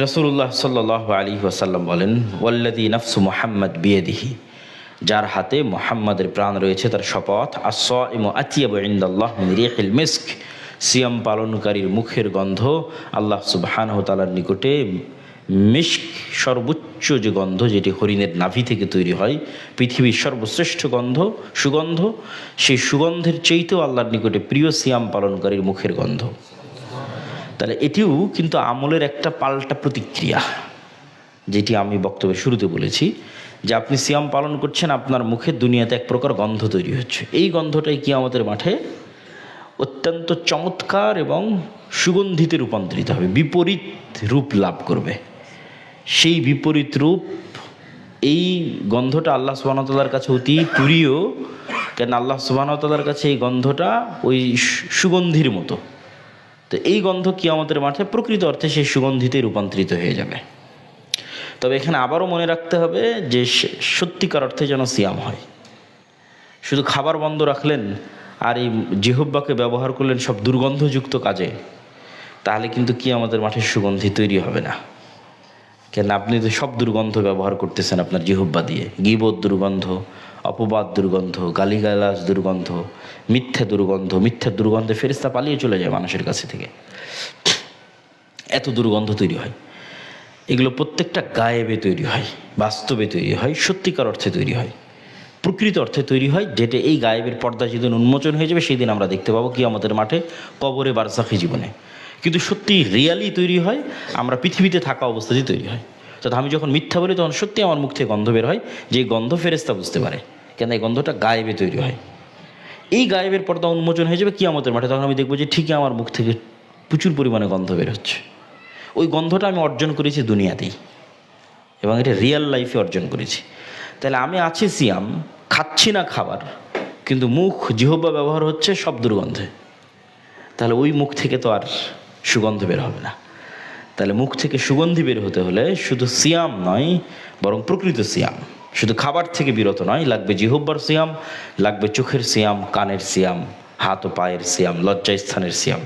রসুল্লাহ সাল্লাহ আলী ওয়াসাল্লাম বলেন ওয়াল্লাদি নফসু মোহাম্মদ বিয়েদিহি। যার হাতে মোহাম্মদের প্রাণ রয়েছে, তার শপথ আস আতিয়াব মিন রিহিল মিস্ক। সিয়াম পালনকারীর মুখের গন্ধ আল্লাহ সুবহানাহু তাআলার নিকটে মিস্ক, সর্বোচ্চ যে গন্ধ, যেটি হরিণের নাভি থেকে তৈরি হয়, পৃথিবীর সর্বশ্রেষ্ঠ গন্ধ, সুগন্ধ, সেই সুগন্ধের চেয়েতেও আল্লাহর নিকটে প্রিয় সিয়াম পালনকারীর মুখের গন্ধ। তাহলে এটিও কিন্তু আমলের একটা পাল্টা প্রতিক্রিয়া, যেটি আমি বক্তব্যের শুরুতে বলেছি, যে আপনি সিয়াম পালন করছেন, আপনার মুখে দুনিয়াতে এক প্রকার গন্ধ তৈরি হচ্ছে। এই গন্ধটাই কি আমাদের মাঠে অত্যন্ত চমৎকার এবং সুগন্ধিতে রূপান্তরিত হবে, বিপরীত রূপ লাভ করবে। সেই বিপরীত রূপ, এই গন্ধটা আল্লাহ সুবাহতাল্লার কাছে অতি প্রিয় কেন আল্লাহ সুবাহতাল্লার কাছে এই গন্ধটা ওই সুগন্ধির মতো। তো এই গন্ধ কিয়ামতের মাঠে প্রকৃত অর্থে সেই সুগন্ধিতে রূপান্তরিত হয়ে যাবে। তবে এখানে আবারও মনে রাখতে হবে যে সত্যিকার অর্থে যেন সিয়াম হয়। শুধু খাবার বন্ধ রাখলেন আর এই জিহব্বাকে ব্যবহার করলেন সব দুর্গন্ধযুক্ত কাজে, তাহলে কিন্তু কি আমাদের মাঠে সুগন্ধি তৈরি হবে না। কেন আপনি তো সব দুর্গন্ধ ব্যবহার করতেছেন আপনার জিহব্বা দিয়ে। গিবত দুর্গন্ধ অপবাদ দুর্গন্ধ, গালিগালাজ দুর্গন্ধ, মিথ্যা দুর্গন্ধ, মিথ্যা দুর্গন্ধে ফেরিস্তা পালিয়ে চলে যায় মানুষের কাছে থেকে। এত দুর্গন্ধ তৈরি হয়। এগুলো প্রত্যেকটা গায়েবে তৈরি হয়, বাস্তবে তৈরি হয়, সত্যিকার অর্থে তৈরি হয়। প্রকৃত অর্থে তৈরি হয়, যেটা এই গায়েবের পর্দা যেদিন উন্মোচন হয়ে যাবে সেই দিন আমরা দেখতে পাবো কি আমাদের মাঠে কবরে বারসাখী জীবনে। কিন্তু সত্যি রিয়ালি তৈরি হয়, আমরা পৃথিবীতে থাকা অবস্থাতেই তৈরি হয়। তো আমি যখন মিথ্যা বলি, তখন সত্যি আমার মুখ থেকে গন্ধ বের হয়। যে গন্ধ ফেরেস্তা বুঝতে পারে। কেন এই গন্ধটা গায়েবে তৈরি হয়। এই গায়েবের পর্দা উন্মোচন হয়ে যাবে কি আমাদের মাঠে। তখন আমি দেখব যে ঠিকই আমার মুখ থেকে প্রচুর পরিমাণে গন্ধ বের হচ্ছে। ওই গন্ধটা আমি অর্জন করেছি দুনিয়াতেই। এবং এটা রিয়েল লাইফে অর্জন করেছি। তাহলে আমি আছি সিয়াম, খাচ্ছি না খাবার, কিন্তু মুখ জিহব্বা ব্যবহার হচ্ছে সব দুর্গন্ধে। তাহলে ওই মুখ থেকে তো আর সুগন্ধ বের হবে না। তাহলে মুখ থেকে সুগন্ধি বের হতে হলে শুধু সিয়াম নয়, বরং প্রকৃত সিয়াম। শুধু খাবার থেকে বিরত নয়, লাগবে জিহব্বার সিয়াম, লাগবে চোখের সিয়াম, কানের সিয়াম, হাত ও পায়ের সিয়াম, লজ্জাস্থানের সিয়াম।